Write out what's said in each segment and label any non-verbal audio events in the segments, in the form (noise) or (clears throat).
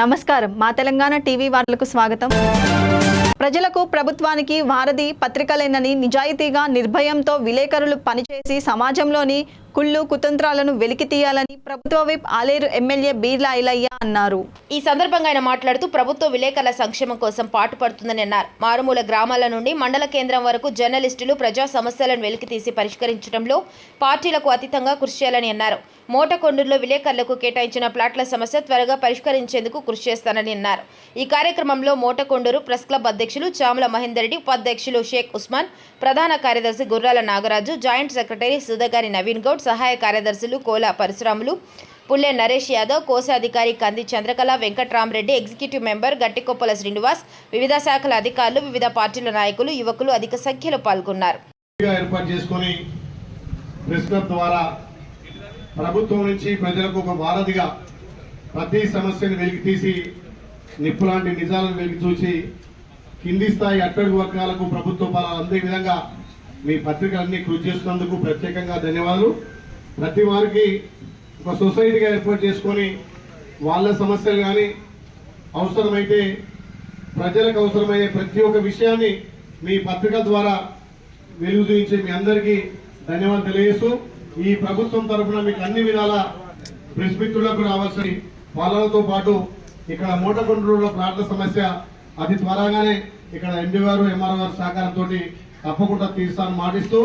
నమస్కారం. మా తెలంగాణ టీవీ వార్తలకు స్వాగతం. ప్రజలకు ప్రభుత్వానికి వారధి పత్రికలేనని నిజాయితీగా నిర్భయంతో విలేకరులు పనిచేసి సమాజంలోని కుళ్ళు కుతంత్రాలను వెలికి తీయాలని ప్రభుత్వ విప్ ఆలేరు ఎమ్మెల్యే బీర్లా ఐలయ్య అన్నారు. ఈ సందర్భంగా ఆయన మాట్లాడుతూ ప్రభుత్వ విలేకరుల సంక్షేమం కోసం పాటుపడుతుందని అన్నారు. మారుమూల గ్రామాల నుండి మండల కేంద్రం వరకు జర్నలిస్టులు ప్రజా సమస్యలను వెలికితీసి పరిష్కరించడంలో పార్టీలకు అతీతంగా కృషి చేయాలని అన్నారు. మోటకొండూరులో విలేకరులకు కేటాయించిన ప్లాట్ల సమస్య త్వరగా పరిష్కరించేందుకు కృషి చేస్తానని అన్నారు. ఈ కార్యక్రమంలో మోటకొండూరు ప్రెస్ క్లబ్ అధ్యక్షులు చాముల మహేందర్ రెడ్డి ఉపాధ్యక్షులు షేక్ ఉస్మాన్ ప్రధాన కార్యదర్శి గుర్రాల నాగరాజు జాయింట్ సెక్రటరీ సుధగారి నవీన్ గౌడ్ సహాయ కార్యదర్శులు కోల పరశురాములు పుల్లె నరేష్ యాదవ్ కోశాధికారి కంది చంద్రకళ వెంకట్రామరెడ్డి ఎగ్జిక్యూటివ్ మెంబర్ గట్టికొప్పల శ్రీనివాస్ వివిధ శాఖల అధికారులు వివిధ పార్టీల నాయకులు యువకులు అధిక సంఖ్యలో పాల్గొన్నారు. ఏర్పాటు చేసుకొని ప్రెస్ క్లబ్ ద్వారా ప్రభుత్వం నుంచి ప్రజలకు ఒక వారధిగా ప్రతి సమస్యను వెలికి తీసి నిప్పు లాంటి నిజాలను వెలికి చూసి కింది స్థాయి అట్టడుగు వర్గాలకు ప్రభుత్వ ఫలాలు అందే విధంగా మీ పత్రికలన్నీ కృషి చేస్తున్నందుకు ప్రత్యేకంగా ధన్యవాదాలు. ప్రతి వారికి ఒక సొసైటీగా ఏర్పాటు చేసుకొని వాళ్ళ సమస్యలు కానీ అవసరమైతే ప్రజలకు అవసరమయ్యే ప్రతి ఒక్క విషయాన్ని మీ పత్రిక ద్వారా వెలుగు చూపించే మీ అందరికీ ధన్యవాదాలు తెలియజేస్తూ ఈ ప్రభుత్వం తరఫున మీకు అన్ని విధాల ప్రెస్ మిత్రులకు రావాల్సిన పాలనతో పాటు ఇక్కడ మూటకొండూరులో ప్లాట్ల సమస్య అతి త్వరగానే ఇక్కడ ఎండి గారు ఎంఆర్ఓ గారు సహకారంతో తప్పకుండా తీర్చాలని మాటిస్తూ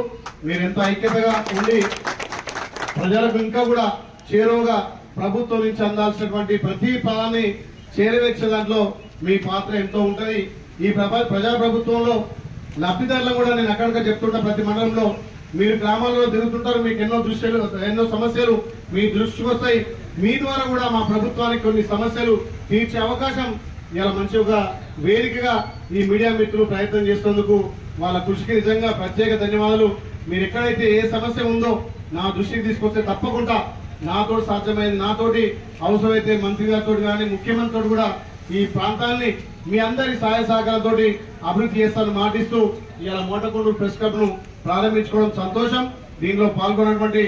మీరు ఎంత ఐక్యతగా ఉండి ప్రజలకు ఇంకా కూడా చేరువగా ప్రభుత్వం నుంచి అందాల్సినటువంటి ప్రతి పదాన్ని చేరవేర్చే దాంట్లో మీ పాత్ర ఎంతో ఉంటుంది. ఈ ప్రభ ప్రజా ప్రభుత్వంలో లబ్ధిదారులు కూడా నేను అక్కడికి చెప్తుంటా ప్రతి మండలంలో. మీరు గ్రామాల్లో తిరుగుతుంటారు మీకు ఎన్నో దృశ్యాలు ఎన్నో సమస్యలు మీ దృష్టికి వస్తాయి. మీ ద్వారా కూడా మా ప్రభుత్వానికి కొన్ని సమస్యలు తీర్చే అవకాశం ఇలా మంచి ఒక వేదికగా ఈ మీడియా మిత్రులు ప్రయత్నం చేస్తున్నందుకు వాళ్ళ కృషికి నిజంగా ప్రత్యేక ధన్యవాదాలు. మీరు ఎక్కడైతే ఏ సమస్య ఉందో నా దృష్టికి తీసుకొస్తే తప్పకుండా నాతో సాధ్యమైంది. నాతోటి అవసరమైతే మంత్రి గారితో కానీ ముఖ్యమంత్రితో కూడా ఈ ప్రాంతాన్ని మీ అందరి సహాయ సహకారంతో అభివృద్ధి చేస్తానని మాటిస్తూ ఇలా మోటకొండూరు ప్రెస్ క్లబ్ను ప్రారంభించుకోవడం సంతోషం. దీనిలో పాల్గొన్నటువంటి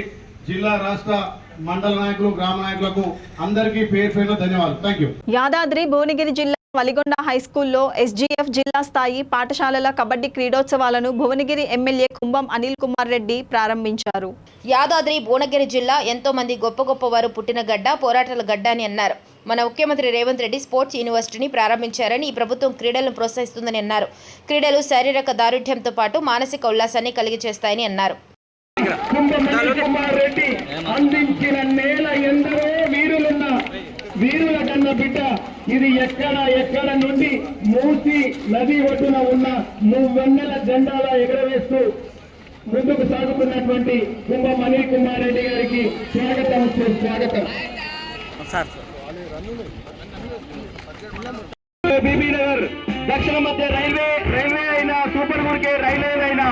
జిల్లా రాష్ట్ర మండల నాయకులు గ్రామ నాయకులకు అందరికీ పేరు పేరున ధన్యవాదాలు. థ్యాంక్ యూ యాదాద్రి భువనగిరి జిల్లా వలిగొండ హై స్కూల్లో ఎస్జీఎఫ్ జిల్లా స్థాయి పాఠశాలల కబడ్డీ క్రీడోత్సవాలను భువనగిరి ఎమ్మెల్యే కుంభం అనిల్ కుమార్ రెడ్డి ప్రారంభించారు. యాదాద్రి భువనగిరి జిల్లా ఎంతో మంది గొప్ప గొప్ప వారు పుట్టిన గడ్డ పోరాటాల గడ్డ అని అన్నారు. మన ముఖ్యమంత్రి రేవంత్ రెడ్డి స్పోర్ట్స్ యూనివర్సిటీని ప్రారంభించారని ఈ ప్రభుత్వం క్రీడలను ప్రోత్సహిస్తుందని అన్నారు. క్రీడలు శారీరక దారుఢ్యంతో పాటు మానసిక ఉల్లాసాన్ని కలిగి చేస్తాయని అన్నారు. కుంభమణి కుమార్ రెడ్డి అందించిన నేల ఎందరో వీరులున్న వీరుల కన్న బిడ్డ. ఇది ఎక్కడ ఎక్కడ నుండి మూసి నది ఒడ్డున ఉన్న జెండాల ఎగరవేస్తూ ముందుకు సాగుతున్నటువంటి కుమార్ రెడ్డి గారికి స్వాగతం స్వాగతం. బీబీ నగర్ దక్షిణ మధ్య రైల్వే రైల్వే అయినా సూపర్ గుడికే రైల్వే అయినా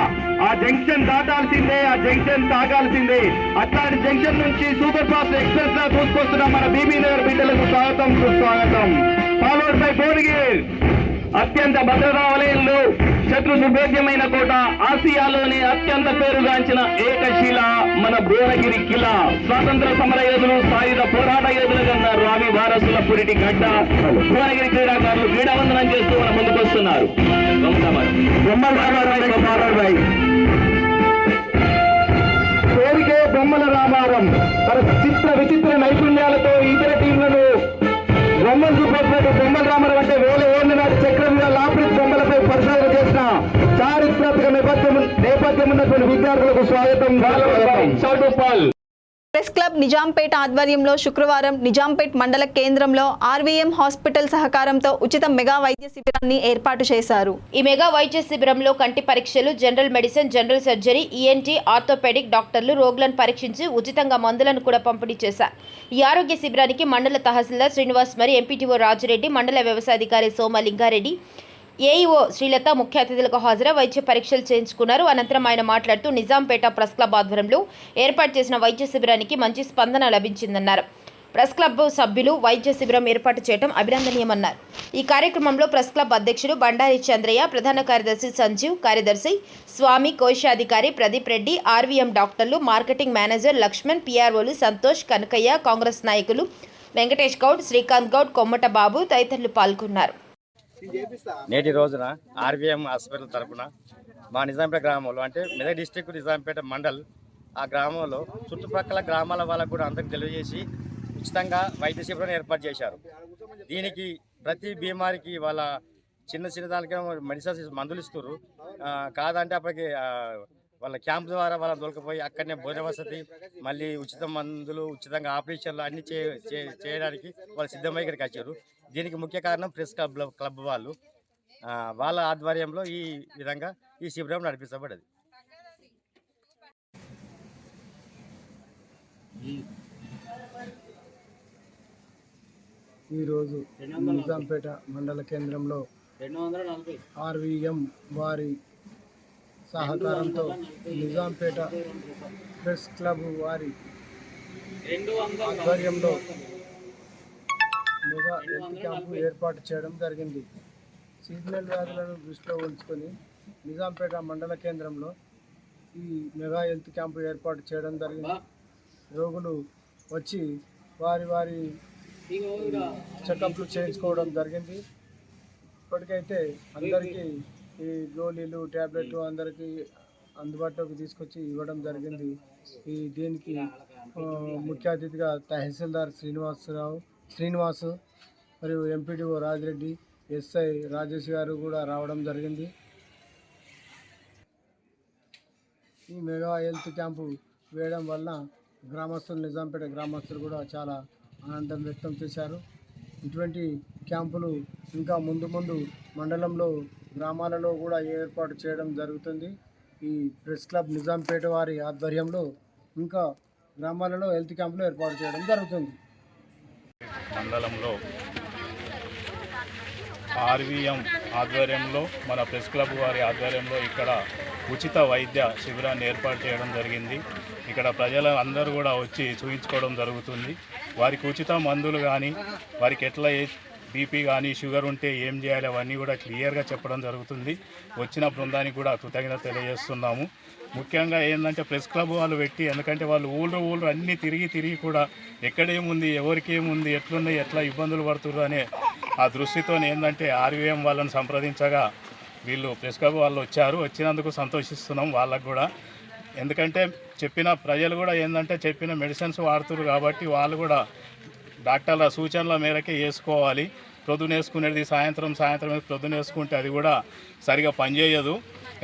ఆ జంక్షన్ దాటాల్సిందే ఆ జంక్షన్ తాగాల్సిందే. అట్లాంటి జంక్షన్ నుంచి సూపర్ ఫాస్ట్ ఎక్స్ప్రెస్ లా దూసుకొస్తున్న మన బీబీ నగర్ బిడ్డలకు స్వాగతం సుస్వాగతం. Followed by Bhuvanagiri. అత్యంత భద్రతా వలయంలో శత్రు దుర్భేద్యమైన కోట ఆసియాలోనే అత్యంత పేరుగాంచిన ఏకశిల మన భువనగిరి కిలా. స్వాతంత్ర సమర యోధులు సాయుధ పోరాట యోధులు కన్నా రావి వారసుల పురిటి గడ్డ. భువనగిరి క్రీడాకారులు క్రీడావందనం చేస్తూ మన ముందుకు వస్తున్నారు. బొమ్మల రామారం తన చిత్ర విచిత్ర నైపుణ్యాలతో ఇతర టీంలను బొమ్మలు చూపేటువంటి బొమ్మల రామారావు అంటే వేల ఏళ్ళ నాటి చక్రంగా బొమ్మలపై పరిశోధన చేసిన చారిత్రాత్మక నేపథ్యం నేపథ్యం ఉన్నటువంటి విద్యార్థులకు స్వాగతం. ప్రెస్ క్లబ్ నిజాంపేట ఆధ్వర్యంలో శుక్రవారం నిజాంపేట్ మండల కేంద్రంలో ఆర్వీఎం హాస్పిటల్ సహకారంతో ఉచిత మెగా వైద్య శిబిరాన్ని ఏర్పాటు చేశారు. ఈ మెగా వైద్య శిబిరంలో కంటి పరీక్షలు general medicine general surgery ENT orthopaedic డాక్టర్లు రోగులను పరీక్షించి ఉచితంగా మందులను కూడా పంపిణీ చేశారు. ఈ ఆరోగ్య శిబిరానికి మండల తహసీల్దార్ శ్రీనివాస్ మరి ఎంపీటీఓ రాజురెడ్డి మండల వ్యవసాయాధికారి సోమ లింగారెడ్డి ఏఈఓ శ్రీలత ముఖ్య అతిథులకు హాజరై వైద్య పరీక్షలు చేయించుకున్నారు. అనంతరం ఆయన మాట్లాడుతూ నిజాంపేట ప్రెస్ క్లబ్ ఆధ్వర్యంలో ఏర్పాటు చేసిన వైద్య శిబిరానికి మంచి స్పందన లభించిందన్నారు. ప్రెస్ క్లబ్ సభ్యులు వైద్య శిబిరం ఏర్పాటు చేయడం అభినందనీయమన్నారు. ఈ కార్యక్రమంలో ప్రెస్ క్లబ్ అధ్యక్షుడు బండారి చంద్రయ్య ప్రధాన కార్యదర్శి సంజీవ్ కార్యదర్శి స్వామి కోశాధికారి ప్రదీప్ రెడ్డి ఆర్వీఎం డాక్టర్లు మార్కెటింగ్ మేనేజర్ లక్ష్మణ్ పిఆర్ఓలు సంతోష్ కనకయ్య కాంగ్రెస్ నాయకులు వెంకటేష్ గౌడ్ శ్రీకాంత్ గౌడ్ కొమ్మట బాబు తదితరులు పాల్గొన్నారు. నేటి రోజున ఆర్వీఎం హాస్పిటల్ తరపున మా నిజాంపేట గ్రామంలో అంటే మెదక్ డిస్టిక్ నిజాంపేట మండల్ ఆ గ్రామంలో చుట్టుపక్కల గ్రామాల వాళ్ళకు కూడా అందరికి తెలియజేసి ఉచితంగా వైద్య శిబిరం ఏర్పాటు చేశారు. దీనికి ప్రతి బీమారికి వాళ్ళ చిన్న చిన్న దానికి మెడిసిన్స్ మందులు ఇస్తారు కాదంటే అప్పటికి వాళ్ళ క్యాంప్ ద్వారా వాళ్ళని దొరకపోయి అక్కడనే భోజన వసతి మళ్ళీ ఉచిత మందులు ఉచితంగా ఆపరేషన్లు అన్నీ చే చే- చేయడానికి వాళ్ళు సిద్ధమై ఇక్కడికి వచ్చారు. దీనికి ముఖ్య కారణం ప్రెస్ క్లబ్ క్లబ్ వాళ్ళు వాళ్ళ ఆధ్వర్యంలో ఈ విధంగా ఈ శిబిరం నడిపించబడేది ఈరోజు నిజాంపేట మండల కేంద్రంలో ఆర్వీఎం వారి సహకారంతో నిజాంపేట ప్రెస్ క్లబ్ వారి ఆధ్వర్యంలో మెగా హెల్త్ క్యాంపు ఏర్పాటు చేయడం జరిగింది. సీజనల్ వ్యాధులను దృష్టిలో ఉంచుకొని నిజాంపేట మండల కేంద్రంలో ఈ మెగా హెల్త్ క్యాంపు ఏర్పాటు చేయడం జరిగింది. రోగులు వచ్చి వారి వారి చెకప్లు చేయించుకోవడం జరిగింది. ఇప్పటికైతే అందరికీ ఈ గోళీలు ట్యాబ్లెట్లు అందరికీ అందుబాటులోకి తీసుకొచ్చి ఇవ్వడం జరిగింది. ఈ దీనికి ముఖ్య అతిథిగా తహసీల్దార్ శ్రీనివాసరావు శ్రీనివాసు మరియు ఎంపీడీఓ రాజిరెడ్డి ఎస్ఐ రాజేష్ గారు కూడా రావడం జరిగింది. ఈ మెగా హెల్త్ క్యాంపు వేయడం వలన గ్రామస్తులు నిజాంపేట గ్రామస్తులు కూడా చాలా ఆనందం వ్యక్తం చేశారు. ఇటువంటి క్యాంపులు ఇంకా ముందు ముందు మండలంలో గ్రామాలలో కూడా ఏర్పాటు చేయడం జరుగుతుంది. ఈ ప్రెస్ క్లబ్ నిజాంపేట వారి ఆధ్వర్యంలో ఇంకా గ్రామాలలో హెల్త్ క్యాంపులు ఏర్పాటు చేయడం జరుగుతుంది. మండలంలో ఆర్వీఎం ఆధ్వర్యంలో మన ప్రెస్ క్లబ్ వారి ఆధ్వర్యంలో ఇక్కడ ఉచిత వైద్య శిబిరాన్ని ఏర్పాటు చేయడం జరిగింది. ఇక్కడ ప్రజలు అందరూ కూడా వచ్చి చూపించుకోవడం జరుగుతుంది. వారికి ఉచిత మందులు కానీ వారికి ఎట్లా బీపీ కానీ షుగర్ ఉంటే ఏం చేయాలి అవన్నీ కూడా క్లియర్గా చెప్పడం జరుగుతుంది. వచ్చిన బృందానికి కూడా కృతజ్ఞత తెలియజేస్తున్నాము. ముఖ్యంగా ఏంటంటే ప్రెస్ క్లబ్ వాళ్ళు పెట్టి ఎందుకంటే వాళ్ళు ఊళ్ళో ఊళ్ళో అన్నీ తిరిగి తిరిగి కూడా ఎక్కడేముంది ఎవరికేముంది ఎట్లున్నాయి ఎట్లా ఇబ్బందులు పడుతున్నారు అనే ఆ దృష్టితో ఏంటంటే ఆర్వీఎం వాళ్ళని సంప్రదించగా వీళ్ళు ప్రెస్ క్లబ్ వాళ్ళు వచ్చారు. వచ్చినందుకు సంతోషిస్తున్నాం వాళ్ళకు కూడా. ఎందుకంటే చెప్పిన ప్రజలు కూడా ఏంటంటే చెప్పిన మెడిసిన్స్ వాడుతున్నారు కాబట్టి వాళ్ళు కూడా డాక్టర్ల సూచనల మేరకే వేసుకోవాలి. ప్రొద్దున వేసుకునేది సాయంత్రం సాయంత్రం ప్రొద్దున వేసుకుంటే అది కూడా సరిగా పనిచేయదు.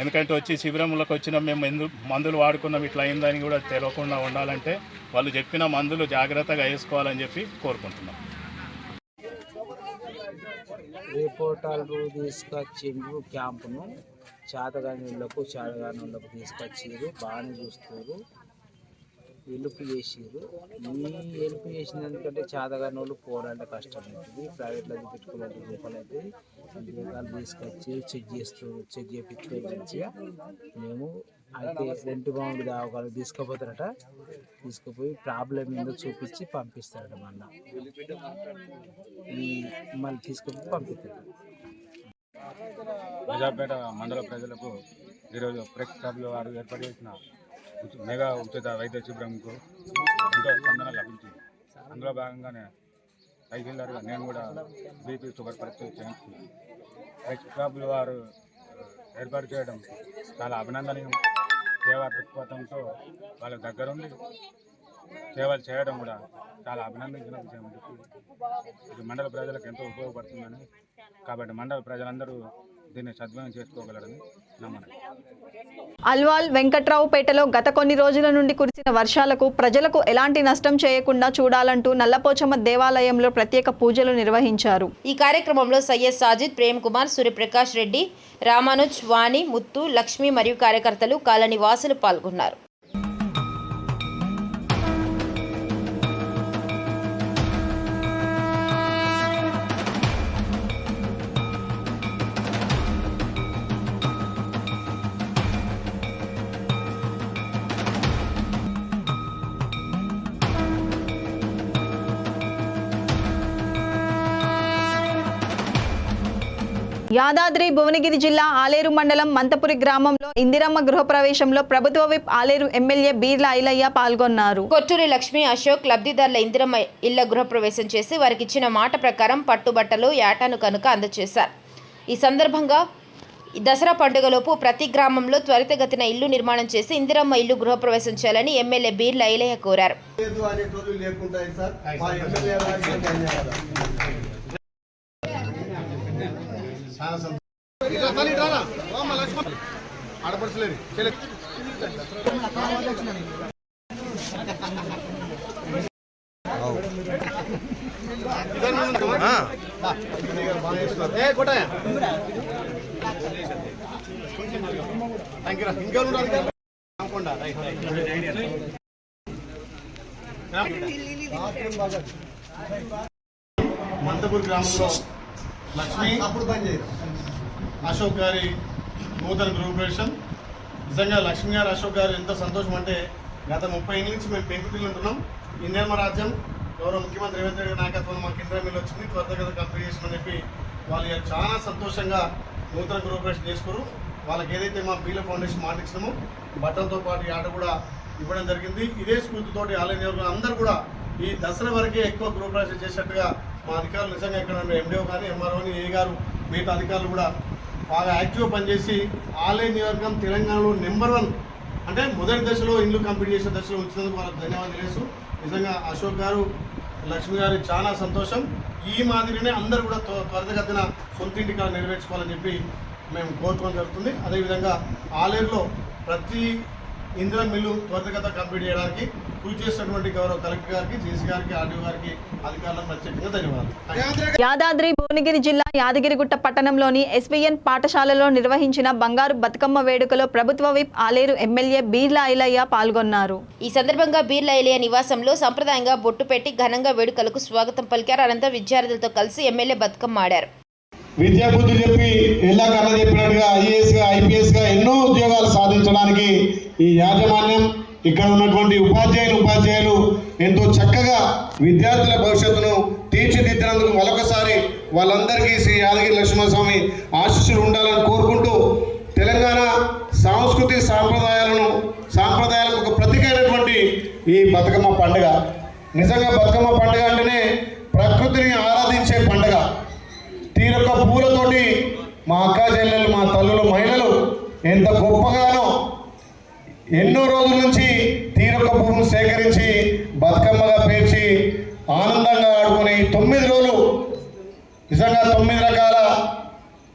ఎందుకంటే వచ్చి శిబిరంలోకి వచ్చిన మేము ఎందు మందులు వాడుకున్నాం ఇట్లా అయిందని కూడా తెలియకుండా ఉండాలంటే వాళ్ళు చెప్పిన మందులు జాగ్రత్తగా వేసుకోవాలని చెప్పి కోరుకుంటున్నాం. రిపోర్టర్లు తీసుకొచ్చిండ్రు క్యాంపును. చేతగాని వాళ్ళకు చేతగాని వాళ్ళకు తీసుకొచ్చిండ్రు బాగానే చూస్తారు హెల్ప్ చేసారు ఈ హెల్ప్ చేసినందుకంటే చాదగాని వాళ్ళు పోవాలంటే కష్టం అవుతుంది. ప్రైవేట్లో పెట్టుకోవాలంటే రూపాయలు అయితే దీపాలు తీసుకొచ్చి చెక్ చేస్తూ చెక్ చేయించుకొని మంచిగా మేము అయితే రెంట్ బాగుంది దావకాలు తీసుకుపోతారట. తీసుకుపోయి ప్రాబ్లం ఏందో చూపించి పంపిస్తారట మన ఈ మళ్ళీ తీసుకుపోయి పంపిస్తారు. ప్రజాపేట మండల ప్రజలకు ఈరోజు ప్రెస్ క్లబ్లో వారు ఏర్పాటు చేసిన మెగా ఉచిత వైద్య శిబిరంకు ఎంతో స్పందన లభించింది. అందులో భాగంగానే తహసీల్దార్గా నేను కూడా బీపీ షుగర్ పరీక్షలు చేయించుకున్నాను. క్లబ్లు వారు ఏర్పాటు చేయడం చాలా అభినందనీయం. సేవా దృక్పథంతో వాళ్ళ దగ్గరుండి సేవలు చేయడం కూడా చాలా అభినందించిన విషయం. ఇది మండల ప్రజలకు ఎంతో ఉపయోగపడుతుందని. కాబట్టి మండల ప్రజలందరూ దీన్ని సద్వినియోగం చేసుకోగలరని నమ్మను. అల్వాల్ వెంకట్రావుపేటలో గత కొన్ని రోజుల నుండి కురిసిన వర్షాలకు ప్రజలకు ఎలాంటి నష్టం చేయకుండా చూడాలంటూ నల్లపోచమ్మ దేవాలయంలో ప్రత్యేక పూజలు నిర్వహించారు. ఈ కార్యక్రమంలో సయ్యద్ సాజిద్ ప్రేమ్ కుమార్ సూర్యప్రకాష్ రెడ్డి రామానుజ్ వాణి ముత్తు లక్ష్మి మరియు కార్యకర్తలు కాలనీ వాసులు పాల్గొన్నారు. యాదాద్రి భువనగిరి జిల్లా ఆలేరు మండలం మంతపురి గ్రామంలో ఇందిరమ్మ గృహప్రవేశంలో ప్రభుత్వ విప్ ఆలేరు ఎమ్మెల్యే బీర్ల ఐలయ్య పాల్గొన్నారు. కొట్టూరి లక్ష్మి అశోక్ లబ్ధిదారుల ఇందిరమ్మ ఇళ్ళ గృహప్రవేశం చేసి వారికి ఇచ్చిన మాట ప్రకారం పట్టుబట్టలు యాటాను కనుక అందజేశారు ఈ సందర్భంగా దసరా పండుగలోపు ప్రతి గ్రామంలో త్వరితగతిన ఇల్లు నిర్మాణం చేసి ఇందిరమ్మ ఇల్లు గృహప్రవేశం చేయాలని ఎమ్మెల్యే బీర్ల ఐలయ్య కోరారు. చాలా సంతోషం. ఇట్లా మంతపూర్ గ్రామంలో లక్ష్మి. అప్పుడు అశోక్ గారి నూతన గృహప్రవేశం నిజంగా లక్ష్మి గారు అశోక్ గారు ఎంత సంతోషం అంటే గత ముప్పై ఏళ్ళ నుంచి మేము పెంకుటిల్లు ఉంటున్నాం. ఇండియన్ రాజ్యం గౌరవ ముఖ్యమంత్రి రేవంత్ రెడ్డి గారి నాయకత్వం మాకు ఇందిరా వచ్చింది. త్వరితగత కంప్లీట్ చేసిన చెప్పి వాళ్ళు చాలా సంతోషంగా నూతన గృహప్రవేశం చేసుకోరు. వాళ్ళకి ఏదైతే మా బీల ఫౌండేషన్ మాట ఇచ్చినామో బట్టలతో పాటు ఆట కూడా ఇవ్వడం జరిగింది. ఇదే స్ఫూర్తితోటి ఆలయ అందరూ కూడా ఈ దసరా వరకే ఎక్కువ గృహప్రవేశం చేసినట్టుగా మా అధికారులు నిజంగా ఇక్కడ ఎండిఓ కానీ ఎంఆర్ఓని ఏ గారు మిగతా అధికారులు కూడా బాగా యాక్టివ్గా పనిచేసి ఆలయ నియోజకవర్గం తెలంగాణలో నెంబర్ వన్ అంటే మొదటి దశలో ఇల్లు కంప్లీట్ చేసిన దశలో ఉంచినందుకు వాళ్ళకి ధన్యవాదాలు తెలియసు నిజంగా అశోక్ గారు లక్ష్మి గారు చాలా సంతోషం. ఈ మాదిరినే అందరూ కూడా త్వ- త్వరితగతిన సొంత ఇంటి నెరవేర్చుకోవాలని చెప్పి మేము కోరుకోవడం జరుగుతుంది. అదేవిధంగా ఆలయంలో ప్రతి ఇందిరా మిల్లు త్వరితగత కంప్లీట్ చేయడానికి కృషి చేసినటువంటి గౌరవ కలెక్టర్ గారికి జేసీ గారికి ఆర్డీఓ గారికి అధికారులకు ప్రత్యేకంగా ధన్యవాదాలు. యాదాద్రి భువనగిరి జిల్లా యాదగిరిగుట్ట పట్టణంలోని ఎస్వీఎన్ పాఠశాలలో నిర్వహించిన బంగారు బతుకమ్మ వేడుకలో ప్రభుత్వ విప్ ఆలేరు ఎమ్మెల్యే బీర్ల ఐలయ్య పాల్గొన్నారు. ఈ సందర్భంగా బీర్ల ఐలయ్య నివాసంలో సంప్రదాయంగా బొట్టు పెట్టి ఘనంగా వేడుకలకు స్వాగతం పలికారు. అనంతరం విద్యార్థులతో కలిసి ఎమ్మెల్యే బతుకమ్మ ఆడారు. విద్యా బుద్ధులు చెప్పి ఎలా కన్నా చెప్పినట్టుగా ఐఏఎస్గా ఐపీఎస్గా ఎన్నో ఉద్యోగాలు సాధించడానికి ఈ యాజమాన్యం ఇక్కడ ఉన్నటువంటి ఉపాధ్యాయులు ఉపాధ్యాయులు ఎంతో చక్కగా విద్యార్థుల భవిష్యత్తును తీర్చిదిద్దినందుకు మరొకసారి వాళ్ళందరికీ శ్రీ యాదగిరి లక్ష్మణస్వామి ఆశీస్సులు ఉండాలని కోరుకుంటూ తెలంగాణ సాంస్కృతిక సాంప్రదాయాలను సాంప్రదాయాలకు ఒక ప్రతీకైనటువంటి ఈ బతుకమ్మ పండుగ. నిజంగా బతుకమ్మ పండుగ అంటేనే ప్రకృతిని ఆరాధించే పండుగ. యొక్క పూలతోటి మా అక్క చెల్లెలు మా తల్లులు మహిళలు ఎంత గొప్పగానో ఎన్నో రోజుల నుంచి తీరొక్క పువ్వును సేకరించి బతుకమ్మగా పేర్చి ఆనందంగా ఆడుకుని తొమ్మిది రోజులు నిజంగా తొమ్మిది రకాల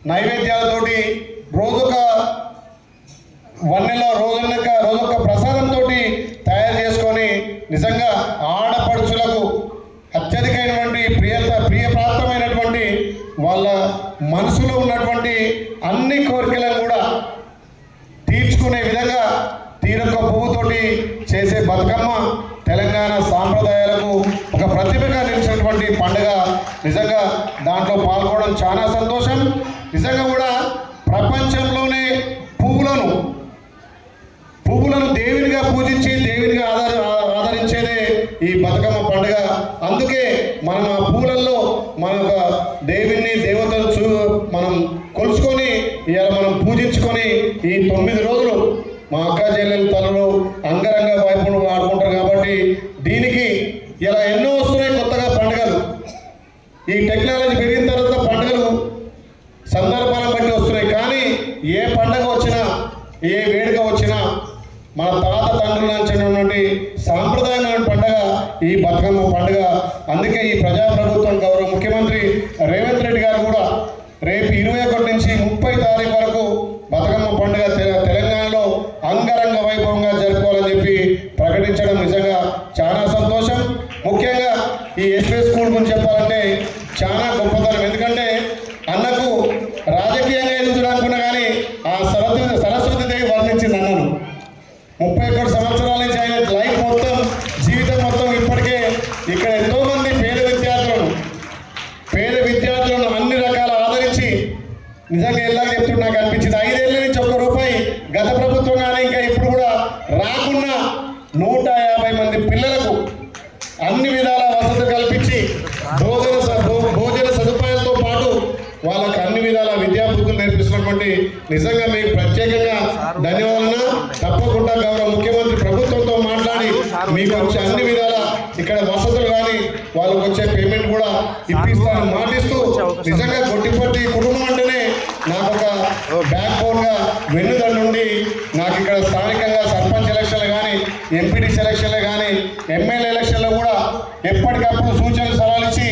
నైవేద్యాలతోటి రోజొక వన్నెల రోజులక రోజొక ప్రసాదంతో తయారు చేసుకొని నిజంగా ఆడపడుచులకు అత్యధికమైన వాళ్ళ మనసులో ఉన్నటువంటి అన్ని కోరికలను కూడా తీర్చుకునే విధంగా తీరొక్క పువ్వుతోటి చేసే బతుకమ్మ తెలంగాణ సాంప్రదాయాలకు ఒక ప్రతిభగా నిలిచినటువంటి పండుగ. నిజంగా దాంట్లో పాల్గొనడం చాలా సంతోషం. నిజంగా కూడా ప్రపంచంలోనే పువ్వులను పువ్వులను దేవునిగా పూజించి దేవునిగా ఆధార ఆదరించేదే ఈ బతుకమ్మ పండుగ. అందుకే మనం ఆ పూలల్లో మన ఒక దేవుని దేవతలు చూ మనం కొలుసుకొని ఇవాళ మనం పూజించుకొని ఈ తొమ్మిది రోజులు మా అక్క చెల్లెలు తలలో అంగరంగ వైపులు ఆడుకుంటారు కాబట్టి దీనికి ఇలా ఎన్నో వస్తున్నాయి కొత్తగా పండుగలు ఈ టెక్నాలజీ పెరిగిన తర్వాత పండుగలు సందర్భాలను బట్టి వస్తున్నాయి కానీ ఏ పండగ వచ్చినా ఏ వేడుక వచ్చినా మన తాత తండ్రుల నుంచి ఉన్నటువంటి సాంప్రదాయమైన పండుగ ఈ బతుకమ్మ పండుగ అందుకే ఈ ప్రజాప్రభుత్వం గౌరవ ముఖ్యమంత్రి రేవంత్ రెడ్డి గారు కూడా రేపు ఇరవై ఒకటి నుంచి ముప్పై తారీఖు వరకు బతుకమ్మ పండుగ తె- తెలంగాణలో అంగరంగ వైభవంగా జరుపుకోవాలని చెప్పి ప్రకటించడం నిజంగా చాలా సంతోషం ముఖ్యంగా ఈ ఎస్పీ స్కూల్ గురించి చెప్పాలంటే చాలా గొప్పతనం ఎందుకంటే అన్నకు రాజకీయంగా ఎదుగుతున్నా కానీ ఆ సరస్వతి సరస్వతి దేవి వర్ణించింది అన్నను ముప్పై ఒకటి సంవత్సరాల నుంచి ఆయన లైఫ్ మొత్తం జీవితం మొత్తం ఇప్పటికే ఇక్కడ ఎంతో మంది పేద విద్యార్థులను పేద విద్యార్థులను అన్ని రకాల ఆదరించి నిజంగా ఎలా చెప్తున్నా నాకు అనిపించింది. ఐదేళ్ళ నుంచి ఒక్క రూపాయి గత ప్రభుత్వం కానీ ఇంకా ఇప్పుడు కూడా రాకున్నా నూట యాభై మంది పిల్లలకు అన్ని విధాల వసతి కల్పించి భోజన భోజన సదుపాయాలతో పాటు వాళ్ళకు అన్ని విధాల విద్యాబుద్ధులు నేర్పిస్తున్నటువంటి నిజంగా మాట్లాడి మీకు వచ్చే అన్ని విధాల ఇక్కడ వసతులు కానీ వాళ్ళకి వచ్చే పేమెంట్ కూడా ఇప్పిస్తానని మాటిస్తూ నిజంగా కొట్టిపట్టి కుటుంబం అంటేనే నాకు ఒక బ్యాక్ బోన్గా వెన్నుదండ నుండి నాకు ఇక్కడ స్థానికంగా సర్పంచ్ ఎలక్షన్లు కానీ ఎంపీటీ సెలక్షన్లు కానీ ఎమ్మెల్యే ఎలక్షన్లు కూడా ఎప్పటికప్పుడు సూచనలు సలహాలు ఇచ్చి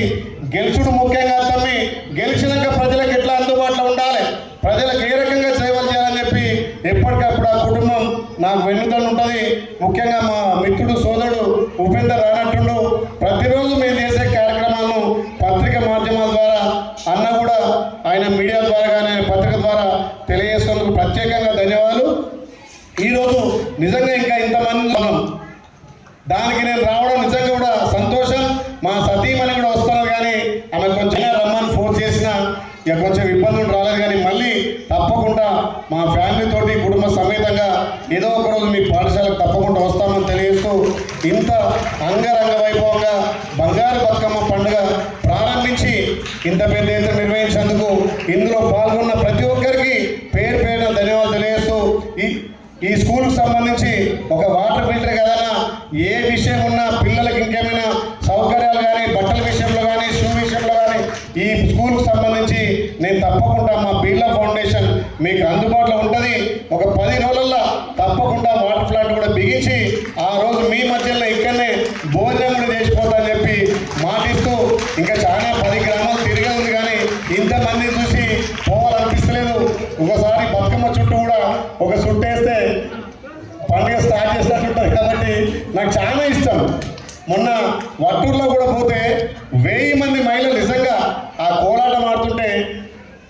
గెలుచుడు ముఖ్యంగా తమ్మి గెలిచినాక ప్రజలకు ఎట్లా అందుబాటులో ఉండాలి ప్రజలకు ఏ రకంగా సేవలు చేయాలని చెప్పి ఎప్పటికప్పుడు ఆ కుటుంబం నాకు వెన్నుదన్ను ఉంటుంది ముఖ్యంగా మా మిత్రుడు సోదరుడు ఉపేందర్ రానట్టుండు ప్రతిరోజు మేము చేసే కార్యక్రమాలను పత్రిక మాధ్యమాల ద్వారా అన్న కూడా ఆయన మీడియా ద్వారా కానీ ఆయన పత్రిక ద్వారా తెలియజేసినందుకు ప్రత్యేకంగా ధన్యవాదాలు ఈరోజు నిజంగా ఇంకా ఇంతమంది ఉన్నాం దానికి నేను రావడం నిజంగా కూడా సంతోషం మా సతీమణి కూడా వస్తున్నారు కానీ ఆమె కొంచెం రమ్మని ఫోన్ చేసిన ఇక కొంచెం ఇబ్బందులు రాలేదు కానీ మళ్ళీ తప్పకుండా మా ఫ్యామిలీ తోటి కుటుంబ సమేతంగా ఏదో ఒక రోజు మీ పాఠశాలకు తప్పకుండా వస్తామని తెలియజేస్తూ ఇంత అంగరంగ వైభవంగా బంగారు బతుకమ్మ పండుగ ప్రారంభించి ఇంత పెద్ద ఎత్తున నిర్వహించినందుకు ఇందులో పాల్గొన్న ప్రతి ఒక్కరికి పేరు పేరున ధన్యవాదాలు తెలియజేస్తూ ఈ ఈ స్కూల్కి సంబంధించి ఒక వాటర్ ఫిల్టర్ కదన్నా ఏ విషయం ఉన్నా పిల్లలకి ఇంకేమైనా సౌకర్యాలు కానీ బట్టల విషయంలో కానీ షూ విషయంలో కానీ ఈ స్కూల్కి సంబంధించి నేను తప్పకుండా మా బిర్లా ఫౌండేషన్ మీకు అందుబాటులో ఉంటుంది. ఒక పది రోజుల్లో తప్పకుండా వాటర్ ప్లాంట్ కూడా బిగించి ఆ రోజు మీ మధ్యలో ఇక్కడనే భోజనం కూడా చేసిపోతా అని చెప్పి మాటిస్తూ ఇంకా చాలా పది గ్రామాలు తిరగదు కానీ ఇంతమంది చూసి పోవాలనిపిస్తలేదు ఒకసారి బతుకమ్మ చుట్టూ కూడా ఒక చుట్టేస్తే పండుగ స్టార్ట్ చేసినట్టు ఉంటుంది కాబట్టి నాకు చాలా ఇష్టం మొన్న వట్టూరులో కూడా పోతే వెయ్యి మంది మహిళలు నిజంగా ఆ కోలాటం ఆడుతుంటే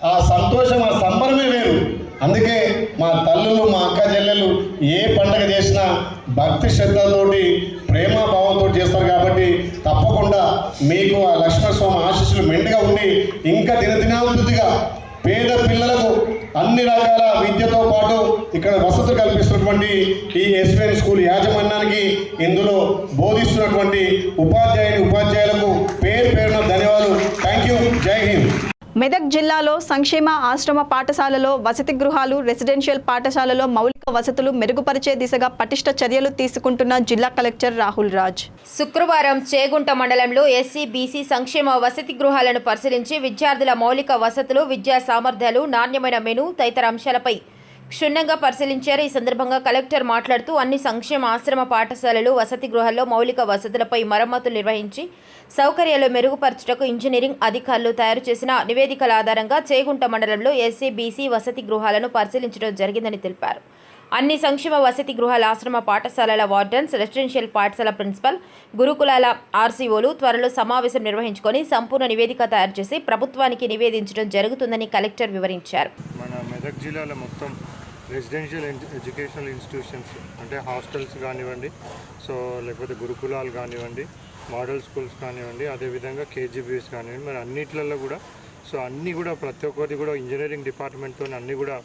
ఆ సంతోషం ఆ సంబరమే వేరు అందుకే మా తల్లులు మా అక్క చెల్లెలు ఏ పండగ చేసినా భక్తి శ్రద్ధతోటి ప్రేమ భావంతో చేస్తారు కాబట్టి తప్పకుండా మీకు ఆ లక్ష్మణస్వామి ఆశీస్సులు మెండుగా ఉండి ఇంకా దినదినాభివృద్ధిగా పేద పిల్లలకు అన్ని రకాల విద్యతో పాటు ఇక్కడ వసతులు కల్పిస్తున్నటువంటి ఈ ఎస్విఎన్ స్కూల్ యాజమాన్యానికి ఇందులో బోధిస్తున్నటువంటి ఉపాధ్యాయుని ఉపాధ్యాయులకు పేరు పేరున ధన్యవాదాలు. థ్యాంక్ యూ జై హింద్ మెదక్ జిల్లాలో సంక్షేమ ఆశ్రమ పాఠశాలలో వసతి గృహాలు రెసిడెన్షియల్ పాఠశాలలో మౌలిక వసతులు మెరుగుపరిచే దిశగా పటిష్ట చర్యలు తీసుకుంటున్న జిల్లా కలెక్టర్ రాహుల్ రాజ్. శుక్రవారం చేగుంట మండలంలో ఎస్సీ బీసీ సంక్షేమ వసతి గృహాలను పరిశీలించి విద్యార్థుల మౌలిక వసతులు విద్యా సామర్థ్యాలు నాణ్యమైన మెను తదితర అంశాలపై క్షుణ్ణంగా పరిశీలించారు. ఈ సందర్భంగా కలెక్టర్ మాట్లాడుతూ అన్ని సంక్షేమ ఆశ్రమ పాఠశాలలు వసతి గృహాల్లో మౌలిక వసతులపై మరమ్మతులు నిర్వహించి సౌకర్యాలు మెరుగుపరచుటకు ఇంజనీరింగ్ అధికారులు తయారు చేసిన నివేదికల ఆధారంగా చేగుంట మండలంలో ఎస్సీ బీసీ వసతి గృహాలను పరిశీలించడం జరిగిందని తెలిపారు. అన్ని సంక్షేమ వసతి గృహాల ఆశ్రమ పాఠశాలల వార్డన్స్ రెసిడెన్షియల్ పాఠశాల ప్రిన్సిపల్ గురుకులాల ఆర్సీఓలు త్వరలో సమావేశం నిర్వహించుకొని సంపూర్ణ నివేదిక తయారు చేసి ప్రభుత్వానికి నివేదించడం జరుగుతుందని కలెక్టర్ వివరించారు. మన మెదక్ జిల్లాలో మొత్తం రెసిడెన్షియల్ ఎడ్యుకేషనల్ ఇన్స్టిట్యూషన్స్ అంటే హాస్టల్స్ కానివ్వండి సో లేకపోతే గురుకులాలు కానివ్వండి మోడల్ స్కూల్స్ కానివ్వండి అదేవిధంగా కేజీబీఎస్ కానివ్వండి మరి అన్నిట్లలో కూడా సో అన్నీ కూడా ప్రతి ఒక్కరిది కూడా ఇంజనీరింగ్ డిపార్ట్మెంట్తో అన్నీ కూడా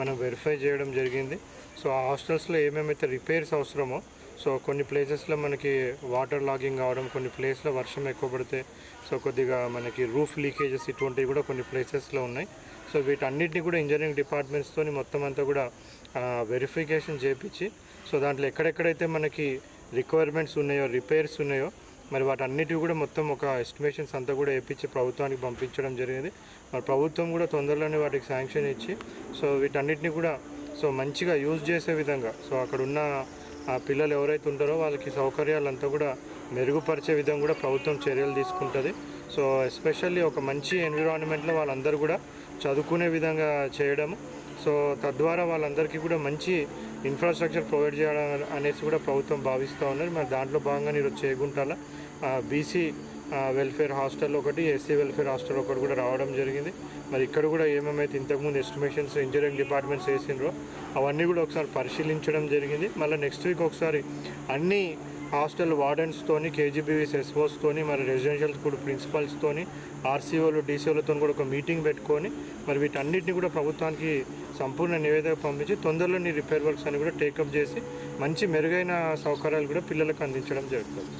మనం వెరిఫై చేయడం జరిగింది. సో ఆ హాస్టల్స్లో ఏమేమైతే రిపేర్స్ అవసరమో సో కొన్ని ప్లేసెస్లో మనకి వాటర్ లాగింగ్ అవడం కొన్ని ప్లేస్లో వర్షం ఎక్కువ పడితే సో కొద్దిగా మనకి రూఫ్ లీకేజెస్ ఇటువంటివి కూడా కొన్ని ప్లేసెస్లో ఉన్నాయి. సో వీటన్నిటిని కూడా ఇంజనీరింగ్ డిపార్ట్మెంట్స్తో మొత్తం అంతా కూడా వెరిఫికేషన్ చేపించి సో దాంట్లో ఎక్కడెక్కడైతే మనకి రిక్వైర్మెంట్స్ ఉన్నాయో రిపేర్స్ ఉన్నాయో మరి వాటన్నిటివి కూడా మొత్తం ఒక ఎస్టిమేషన్స్ అంతా కూడా వేయించి ప్రభుత్వానికి పంపించడం జరిగింది. మరి ప్రభుత్వం కూడా తొందరలోనే వాటికి శాంక్షన్ ఇచ్చి సో వీటన్నిటిని కూడా సో మంచిగా యూజ్ చేసే విధంగా సో అక్కడ ఉన్న ఆ పిల్లలు ఎవరైతే ఉంటారో వాళ్ళకి సౌకర్యాలంతా కూడా మెరుగుపరిచే విధంగా కూడా ప్రభుత్వం చర్యలు తీసుకుంటుంది. సో ఎస్పెషల్లీ ఒక మంచి ఎన్విరాన్మెంట్లో వాళ్ళందరూ కూడా చదువుకునే విధంగా చేయడం సో తద్వారా వాళ్ళందరికీ కూడా మంచి ఇన్ఫ్రాస్ట్రక్చర్ ప్రొవైడ్ చేయడం అనేసి కూడా ప్రభుత్వం భావిస్తూ ఉన్నారు మరి దాంట్లో భాగంగా నేను చేగుంటాల బీసీ వెల్ఫేర్ హాస్టల్ ఒకటి ఎస్సీ వెల్ఫేర్ హాస్టల్ ఒకటి కూడా రావడం జరిగింది. మరి ఇక్కడ కూడా ఏమేమైతే ఇంతకుముందు ఎస్టిమేషన్స్ ఇంజనీరింగ్ డిపార్ట్మెంట్స్ వేసిండ్రో అవన్నీ కూడా ఒకసారి పరిశీలించడం జరిగింది. మళ్ళీ నెక్స్ట్ వీక్ ఒకసారి అన్ని హాస్టల్ వార్డెన్స్తోని కేజీబీవీస్ ఎస్ఓస్తోని మరి రెసిడెన్షియల్ స్కూల్ ప్రిన్సిపల్స్తోని ఆర్సీఓలు డీసీఓలతో కూడా ఒక మీటింగ్ పెట్టుకొని మరి వీటన్నిటిని కూడా ప్రభుత్వానికి సంపూర్ణ నివేదిక పంపించి తొందరలో నీ రిపేర్ వర్క్స్ అని కూడా టేకప్ చేసి మంచి మెరుగైన సౌకర్యాలు కూడా పిల్లలకు అందించడం జరుగుతుంది.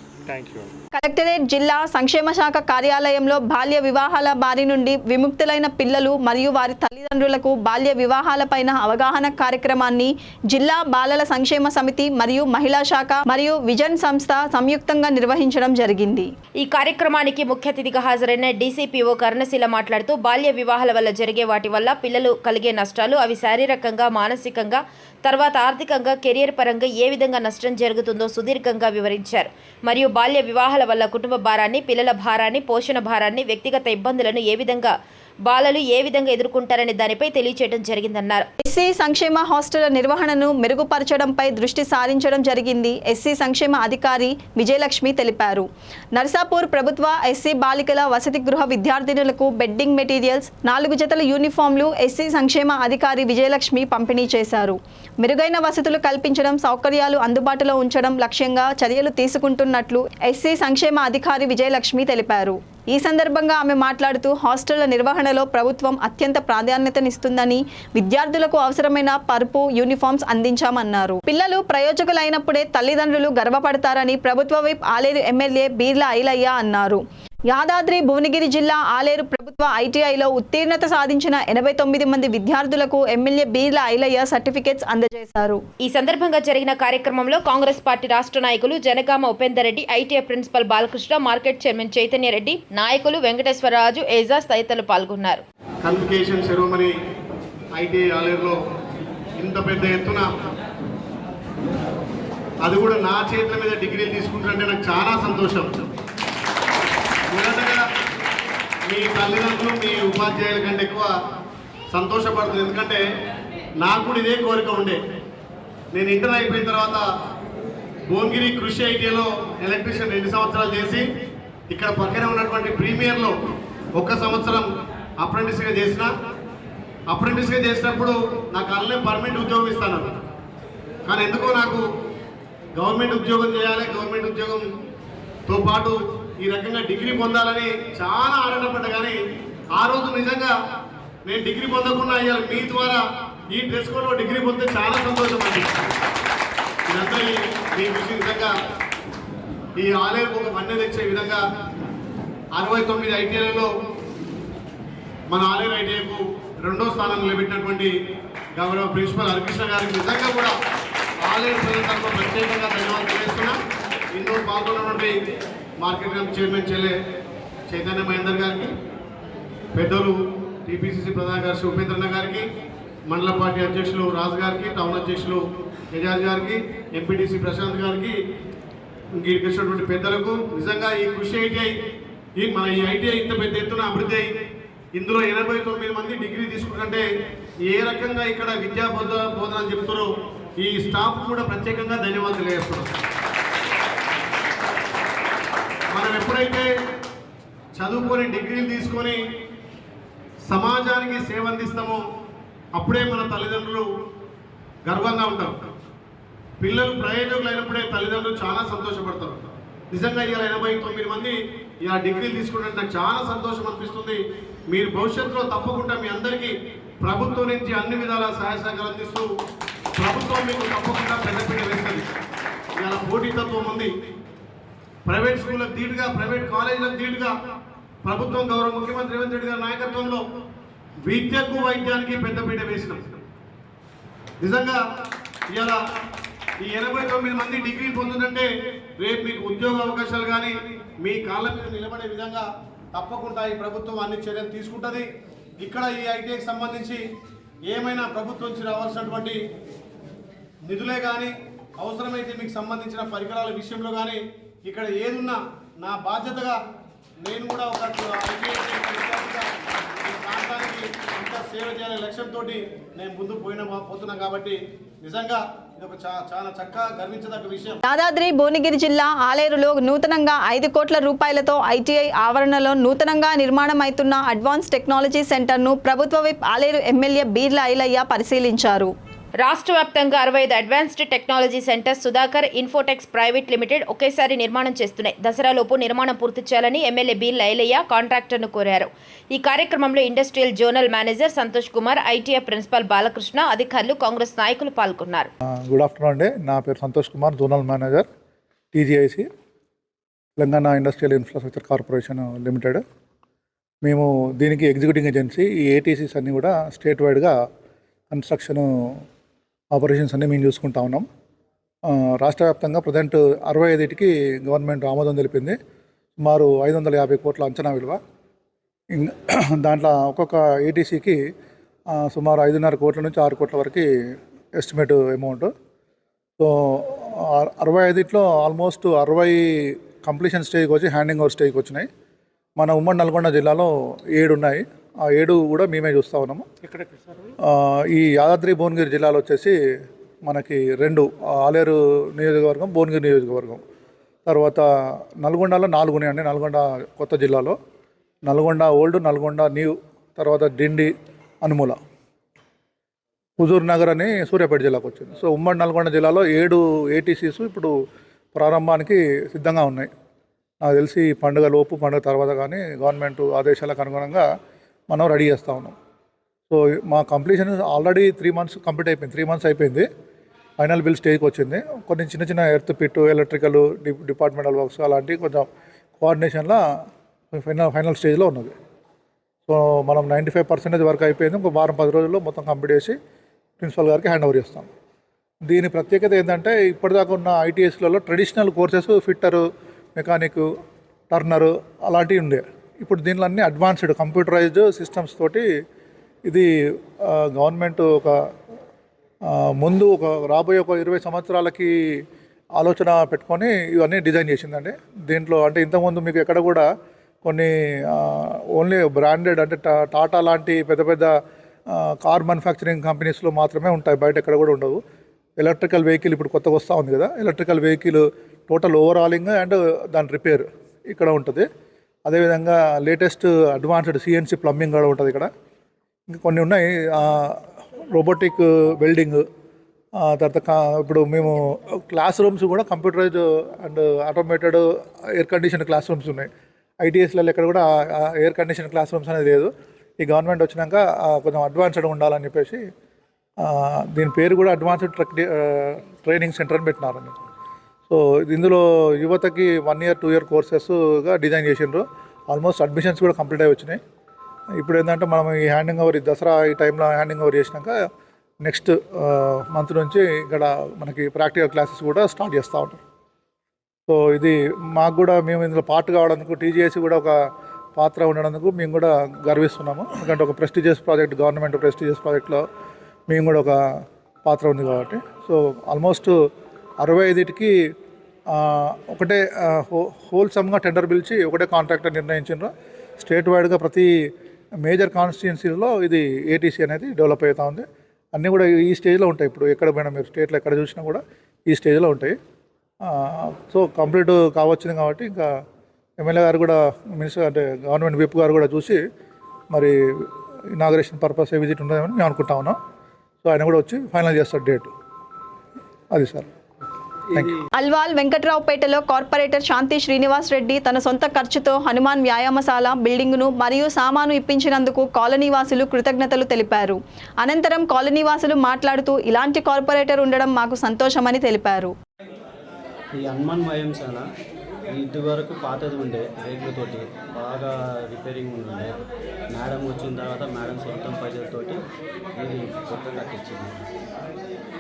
కలెక్టరేట్ జిల్లా సంక్షేమ శాఖ కార్యాలయంలో బాల్య వివాహాల బారి నుండి విముక్తులైన పిల్లలు మరియు వారి తల్లిదండ్రులకు బాల్య వివాహాలపైన అవగాహన కార్యక్రమాన్ని జిల్లా బాలల సంక్షేమ సమితి మరియు మహిళా శాఖ మరియు విజన్ సంస్థ సంయుక్తంగా నిర్వహించడం జరిగింది. ఈ కార్యక్రమానికి ముఖ్య అతిథిగా హాజరైన డీసీపీఓ కర్ణశీల మాట్లాడుతూ బాల్య వివాహాల వల్ల జరిగే వాటి వల్ల పిల్లలు కలిగే నష్టాలు అవి శారీరకంగా మానసికంగా తర్వాత ఆర్థికంగా కెరియర్ పరంగా ఏ విధంగా నష్టం జరుగుతుందో సుదీర్ఘంగా వివరించారు. మరియు బాల్య వివాహాల వల్ల కుటుంబ భారాన్ని పిల్లల భారాన్ని పోషణ భారాన్ని వ్యక్తిగత ఇబ్బందులను ఏ విధంగా బాలలు ఏ విధంగా ఎదుర్కొంటారనే దానిపై తెలియచేయడం జరిగిందన్నారు. ఎస్సీ సంక్షేమ హాస్టళ్ళ నిర్వహణను మెరుగుపరచడంపై దృష్టి సారించడం జరిగింది ఎస్సీ సంక్షేమ అధికారి విజయలక్ష్మి తెలిపారు. నర్సాపూర్ ప్రభుత్వ ఎస్సీ బాలికల వసతి గృహ విద్యార్థినులకు బెడ్డింగ్ మెటీరియల్స్ నాలుగు జతల యూనిఫామ్లు ఎస్సీ సంక్షేమ అధికారి విజయలక్ష్మి పంపిణీ చేశారు. మెరుగైన వసతులు కల్పించడం సౌకర్యాలు అందుబాటులో ఉంచడం లక్ష్యంగా చర్యలు తీసుకుంటున్నట్లు ఎస్సీ సంక్షేమ అధికారి విజయలక్ష్మి తెలిపారు. ఈ సందర్భంగా ఆమె మాట్లాడుతూ హాస్టళ్ళ నిర్వహణలో ప్రభుత్వం అత్యంత ప్రాధాన్యతనిస్తుందని విద్యార్థులకు అవసరమైన పరుపు యూనిఫామ్స్ అందించామన్నారు. పిల్లలు ప్రయోజకులైనప్పుడే తల్లిదండ్రులు గర్వపడతారని ప్రభుత్వ వైప్ ఆలేరు ఎమ్మెల్యే బీర్ల ఐలయ్య అన్నారు. యాదాద్రి భువనగిరి జిల్లా ఆలేరు ప్రభుత్వ ఐటీఐలో ఉత్తీర్ణత సాధించిన ఎనభై తొమ్మిది మంది విద్యార్థులకు ఎమ్మెల్యే బీర్ల ఐలయ్య సర్టిఫికెట్స్ అందజేశారు. ఈ సందర్భంగా జరిగిన కార్యక్రమంలో కాంగ్రెస్ పార్టీ రాష్ట్ర నాయకులు Janagama Upender Reddy ITI principal Balakrishna market chairman Chaitanya Reddy నాయకులు వెంకటేశ్వరరాజు ఏజాజ్ తదితరులు పాల్గొన్నారు. కన్వికేషన్ సెరమనీ ఐటీఐ ఆలయంలో ఇంత పెద్ద ఎత్తున అది కూడా నా చేతుల మీద డిగ్రీలు తీసుకుంటుంటే నాకు చాలా సంతోషం. మొదటగా మీ తల్లిదండ్రులు మీ ఉపాధ్యాయుల కంటే ఎక్కువ సంతోషపడుతుంది. ఎందుకంటే నాకు కూడా ఇదే కోరిక ఉండే. నేను ఇంటర్ అయిపోయిన తర్వాత భువనగిరి కృషి ఐటీలో ఎలక్ట్రీషియన్ రెండు సంవత్సరాలు చేసి ఇక్కడ పక్కనే ఉన్నటువంటి ప్రీమియర్లో ఒక సంవత్సరం అప్రెంటిస్గా చేసిన. అప్రెంటిస్గా చేసినప్పుడు నాకు అల్లే పర్మనెంట్ ఉద్యోగం ఇస్తాను. కానీ ఎందుకో నాకు గవర్నమెంట్ ఉద్యోగం చేయాలి గవర్నమెంట్ ఉద్యోగంతో పాటు ఈ రకంగా డిగ్రీ పొందాలని చాలా ఆనందపడ్డా కానీ ఆ రోజు నిజంగా నేను డిగ్రీ పొందకుండా అయ్యాలి మీ ద్వారా ఈ డ్రెస్ కోడ్లో డిగ్రీ పొందితే చాలా సంతోషం అండి. ఇదంతా ఈ- మీ కృషి నిజంగా ఈ ఆలయం ఒక మన్నె తెచ్చే విధంగా అరవై తొమ్మిది ఐటీఐలలో మన ఆలయం ఐటీఐకు రెండో స్థానం నిలబెట్టినటువంటి గౌరవ ప్రిన్సిపల్ హరికృష్ణ గారికి నిజంగా కూడా ఆలయ ప్రజల తరఫున ప్రత్యేకంగా ధన్యవాదాలు తెలియజేస్తున్నా ఇందులో పాల్గొన్నటువంటి మార్కెట్ కమిటీ చైర్మన్ చెల్లె చైతన్య మహేందర్ గారికి పెద్దలు టీపీసీసీ ప్రధాన కార్యదర్శి ఉపేంద్రన్న గారికి మండల పార్టీ అధ్యక్షులు రాజు గారికి టౌన్ అధ్యక్షులు ఎజాజ్ గారికి ఎంపీటీసీ ప్రశాంత్ గారికి ఇంకొచ్చినటువంటి పెద్దలకు నిజంగా ఈ కృషి ఐటీఐ ఈ మన ఈ ఐటీఐ ఇంత పెద్ద ఎత్తున అభివృద్ధి అయి ఇందులో ఎనభై తొమ్మిది మంది డిగ్రీ తీసుకుంటే ఏ రకంగా ఇక్కడ విద్యా బోధన బోధన చెప్తారో ఈ స్టాఫ్ కూడా ప్రత్యేకంగా ధన్యవాదాలు వేస్తున్నారు ఎవరైతే చదువుకొని డిగ్రీలు తీసుకొని సమాజానికి సేవ అందిస్తామో అప్పుడే మన తల్లిదండ్రులు గర్వంగా ఉంటారు. పిల్లలు ప్రయోజకులు అయినప్పుడే తల్లిదండ్రులు చాలా సంతోషపడతారు. నిజంగా ఇలా ఎనభై తొమ్మిది మంది ఇలా డిగ్రీలు తీసుకుంటే నాకు చాలా సంతోషం అనిపిస్తుంది. మీరు భవిష్యత్తులో తప్పకుండా మీ అందరికీ ప్రభుత్వం నుంచి అన్ని విధాల సహాయ సహకారం అందిస్తూ ప్రభుత్వం మీకు తప్పకుండా పెద్దపీట వేస్తుంది. ఇలా పోటీతత్వం ఉంది. ప్రైవేట్ స్కూళ్ళకు ధీటుగా ప్రైవేట్ కాలేజీలకు ధీటుగా ప్రభుత్వం గౌరవ ముఖ్యమంత్రి రేవంత్ రెడ్డి గారి నాయకత్వంలో విద్యకు వైద్యానికి పెద్దపీట వేసినాం. నిజంగా ఇవాళ ఈ ఎనభై తొమ్మిది మంది డిగ్రీ పొందుతుంటే రేపు మీకు ఉద్యోగ అవకాశాలు కానీ మీ కాళ్ళ మీద నిలబడే విధంగా తప్పకుండా ఈ ప్రభుత్వం అన్ని చర్యలు తీసుకుంటుంది. ఇక్కడ ఈ ఐటీఐకి సంబంధించి ఏమైనా ప్రభుత్వం నుంచి రావాల్సినటువంటి నిధులే కానీ అవసరమైతే మీకు సంబంధించిన పరికరాల విషయంలో కానీ ఇక్కడ ఏదున్నా నా బాధ్యతగా నేను కూడా ఒక ప్రాంతానికి ఇంకా సేవ చేయాలనే లక్ష్యంతో నేను ముందు పోయిన పోతున్నా కాబట్టి నిజంగా యాదాద్రి భువనగిరి జిల్లా ఆలేరులో నూతనంగా ఐదు కోట్ల రూపాయలతో ఐటీఐ ఆవరణలో నూతనంగా నిర్మాణమవుతున్న అడ్వాన్స్ టెక్నాలజీ సెంటర్ను ప్రభుత్వ విప్ ఆలేరు ఎమ్మెల్యే బీర్ల ఐలయ్య పరిశీలించారు. రాష్ట్ర వ్యాప్తంగా అరవై ఐదు advanced technology centre Sudhakar Infotechs private limited ఒకేసారి నిర్మాణం చేస్తున్నాయి. దసరాలోపు నిర్మాణం పూర్తి చేయాలని ఎమ్మెల్యే బి. లైలయ్య కాంట్రాక్టర్ను కోరారు. ఈ కార్యక్రమంలో industrial zonal manager Santosh Kumar ITI principal Balakrishna అధికారులు కాంగ్రెస్ నాయకులు పాల్గొన్నారు. గుడ్ ఆఫ్టర్నూన్ అండి. నా పేరు Santosh Kumar zonal manager TGIC Telangana industrial infrastructure corporation limited. మేము దీనికి ఎగ్జిక్యూటింగ్ ఏజెన్సీ ఈ ఏటీసీస్ అన్నీ కూడా స్టేట్ వైడ్గా కన్స్ట్రక్షన్ ఆపరేషన్స్ అన్నీ మేము చూసుకుంటా ఉన్నాం. రాష్ట్ర వ్యాప్తంగా ప్రజెంట్ అరవై ఐదుటికి గవర్నమెంట్ ఆమోదం తెలిపింది. సుమారు ఐదు వందల యాభై కోట్ల అంచనా విలువ. (clears throat) దాంట్లో ఒక్కొక్క ఏటీసీకి సుమారు ఐదున్నర కోట్ల నుంచి ఆరు కోట్ల వరకు ఎస్టిమేట్ అమౌంట్. సో అరవై ఐదుట్లో ఆల్మోస్ట్ అరవై కంప్లీషన్ స్టేజ్కి వచ్చి హ్యాండింగ్ ఓవర్ స్టేజ్కి వచ్చినాయి. మన ఉమ్మడి నల్గొండ జిల్లాలో ఏడు ఉన్నాయి ఏడు కూడా మేమే చూస్తూ ఉన్నాము. ఆ, ఈ యాదాద్రి భువనగిరి జిల్లాలో వచ్చేసి మనకి రెండు ఆలేరు నియోజకవర్గం భువనగిరి నియోజకవర్గం. తర్వాత నల్గొండలో నాలుగు ఉన్నాయండి నల్గొండ కొత్త జిల్లాలో నల్గొండ ఓల్డ్ నల్గొండ న్యూ తర్వాత డిండి అనుముల. హుజూర్ నగర్ అని సూర్యాపేట జిల్లాకు వచ్చింది. సో ఉమ్మడి నల్గొండ జిల్లాలో ఏడు ఏటీసీస్ ఇప్పుడు ప్రారంభానికి సిద్ధంగా ఉన్నాయి. నాకు తెలిసి పండుగ లోపు పండుగ తర్వాత కానీ గవర్నమెంట్ ఆదేశాలకు అనుగుణంగా మనం రెడీ చేస్తూ ఉన్నాం. సో మా completion already three months complete అయిపోయింది. త్రీ మంత్స్ అయిపోయింది. ఫైనల్ బిల్ స్టేజ్కి వచ్చింది. కొన్ని చిన్న చిన్న earth pit electrical D departmental works అలాంటివి కొంచెం కోఆర్డినేషన్లో ఫైనల్ ఫైనల్ స్టేజ్లో ఉన్నది. సో మనం నైంటీ ఫైవ్ పర్సెంటేజ్ వర్క్ అయిపోయింది. ఇంకో వారం పది రోజుల్లో మొత్తం కంప్లీట్ చేసి ప్రిన్సిపల్ గారికి హ్యాండ్ ఓవర్ చేస్తాం. దీని ప్రత్యేకత ఏంటంటే ఇప్పటిదాకా ఉన్న ఐటీఎస్లలో traditional courses fitter mechanic turner అలాంటివి ఉండే. ఇప్పుడు దీనిలో అన్ని అడ్వాన్స్డ్ కంప్యూటరైజ్డ్ సిస్టమ్స్ తోటి ఇది గవర్నమెంట్ ఒక ముందు ఒక రాబోయే ఒక ఇరవై సంవత్సరాలకి ఆలోచన పెట్టుకొని ఇవన్నీ డిజైన్ చేసిందండి. దీంట్లో అంటే ఇంతకుముందు మీకు ఎక్కడ కూడా కొన్ని ఓన్లీ బ్రాండెడ్ అంటే టా టాటా లాంటి పెద్ద పెద్ద కార్ మ్యానుఫ్యాక్చరింగ్ కంపెనీస్లో మాత్రమే ఉంటాయి. బయట ఎక్కడ కూడా ఉండవు. ఎలక్ట్రికల్ వెహికల్ ఇప్పుడు కొత్తగా వస్తూ ఉంది కదా. Electrical vehicle total overhauling and దాని రిపేర్ ఇక్కడ ఉంటుంది. అదేవిధంగా లేటెస్ట్ అడ్వాన్స్డ్ సిఎన్సి ప్లంబింగ్ కూడా ఉంటుంది ఇక్కడ. ఇంకా కొన్ని ఉన్నాయి రోబోటిక్ వెల్డింగ్ తర్వాత ఇప్పుడు మేము క్లాస్ రూమ్స్ కూడా computerise and automated air condition classrooms ఉన్నాయి. ఐటీఎస్లలో ఎక్కడ కూడా ఎయిర్ కండిషన్ క్లాస్ రూమ్స్ అనేది లేదు. ఈ గవర్నమెంట్ వచ్చినాక కొంచెం అడ్వాన్స్డ్ ఉండాలని చెప్పేసి దీని పేరు కూడా అడ్వాన్స్డ్ ట్రక్ ట్రైనింగ్ సెంటర్ అని పెట్టినారండి సో ఇందులో యువతకి వన్ ఇయర్ టూ ఇయర్ కోర్సెస్గా డిజైన్ చేసిండ్రు. ఆల్మోస్ట్ అడ్మిషన్స్ కూడా కంప్లీట్ అయి వచ్చినాయి. ఇప్పుడు ఏంటంటే మనం ఈ హ్యాండింగ్ ఓవర్ ఈ దసరా ఈ టైంలో హ్యాండింగ్ ఓవర్ చేసినాక నెక్స్ట్ మంత్ నుంచి ఇక్కడ మనకి ప్రాక్టికల్ క్లాసెస్ కూడా స్టార్ట్ చేస్తూ ఉంటాం సో ఇది మాకు కూడా మేము ఇందులో పార్ట్ కావడానికి టీజీఎస్ కూడా ఒక పాత్ర ఉండడానికి మేము కూడా గర్విస్తున్నాము. ఎందుకంటే ఒక ప్రెస్టీజియస్ ప్రాజెక్ట్ గవర్నమెంట్ ప్రెస్టీజియస్ ప్రాజెక్ట్లో మేము కూడా ఒక పాత్ర ఉంది కాబట్టి. సో ఆల్మోస్ట్ అరవై ఐదుటికి ఒకటే హో హోల్సమ్గా టెండర్ పిలిచి ఒకటే కాంట్రాక్టర్ నిర్ణయించారు స్టేట్ వైడ్గా ప్రతి మేజర్ కాన్స్టిట్యున్సీలో ఇది ఏటీసీ అనేది డెవలప్ అవుతూ ఉంది. అన్నీ కూడా ఈ స్టేజ్లో ఉంటాయి. ఇప్పుడు ఎక్కడ పోయినా మీరు స్టేట్లో ఎక్కడ చూసినా కూడా ఈ స్టేజ్లో ఉంటాయి. సో కంప్లీట్ కావచ్చింది కాబట్టి ఇంకా ఎమ్మెల్యే గారు కూడా మినిస్టర్ అంటే గవర్నమెంట్ విప్ గారు కూడా చూసి మరి ఇనాగ్రేషన్ పర్పస్ విజిట్ ఉండదని మేము అనుకుంటా ఉన్నాం. సో ఆయన కూడా వచ్చి ఫైనల్ చేస్తారు డేట్. అది సార్. అల్వాల్ వెంకట్రావుపేటలో కార్పొరేటర్ శాంతి శ్రీనివాస్ రెడ్డి తన సొంత ఖర్చుతో హనుమాన్ వ్యాయామశాల బిల్డింగును మరియు సామాను ఇప్పించినందుకు కాలనీవాసులు కృతజ్ఞతలు తెలిపారు. అనంతరం కాలనీవాసులు మాట్లాడుతూ ఇలాంటి కార్పొరేటర్ ఉండడం మాకు సంతోషమని తెలిపారు. ఈ హనుమాన్ వ్యాయామశాల ఇది వరకు పాతది ఉండే రేట్లతోటి బాగా రిపేరింగ్ ఉండే. మేడం వచ్చిన తర్వాత మేడం సొంతం పైసలతోటి ఇది కొత్త కట్టించింది.